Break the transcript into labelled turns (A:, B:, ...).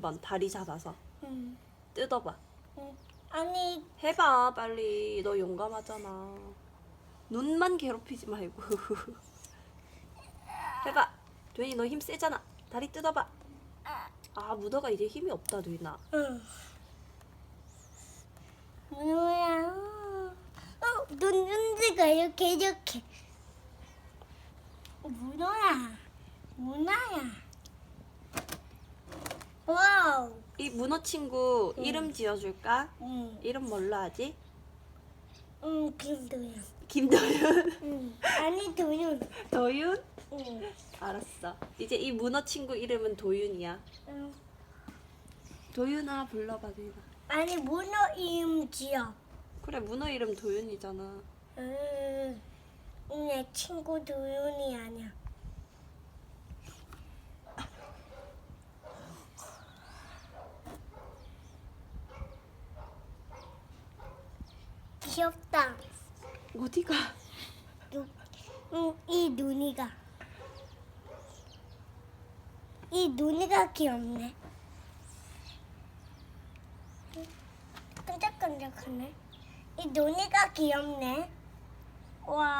A: 한번 다리 잡아서
B: 응.
A: 뜯어봐.
B: 응. 아니
A: 해봐 빨리. 너 용감하잖아. 눈만 괴롭히지 말고. 해봐. 도현이 너 힘 세잖아. 다리 뜯어봐. 아 무더가 이제 힘이 없다 도현아.
B: 응. 뭐야? 어, 눈 눈지가 이렇게 이렇게. 문어야, 문어야. 와우.
A: 이 문어 친구 이름 지어줄까?
B: 응,
A: 이름 뭘로 하지?
B: 응, 김도연.
A: 김도윤.
B: 응, 아니 도연.
A: 도윤?
B: 응,
A: 알았어. 이제 이 문어 친구 이름은 도윤이야.
B: 응.
A: 도윤아 불러봐 도윤아.
B: 아니 문어 이름 지어.
A: 그래 문어 이름 도윤이잖아.
B: 음, 내 친구 도연이 아니야. 귀엽다.
A: 어디가?
B: 눈, 음, 이 눈이가. 이 눈이가 귀엽네. 끈적끈적하네. 이 눈이가 귀엽네. 와.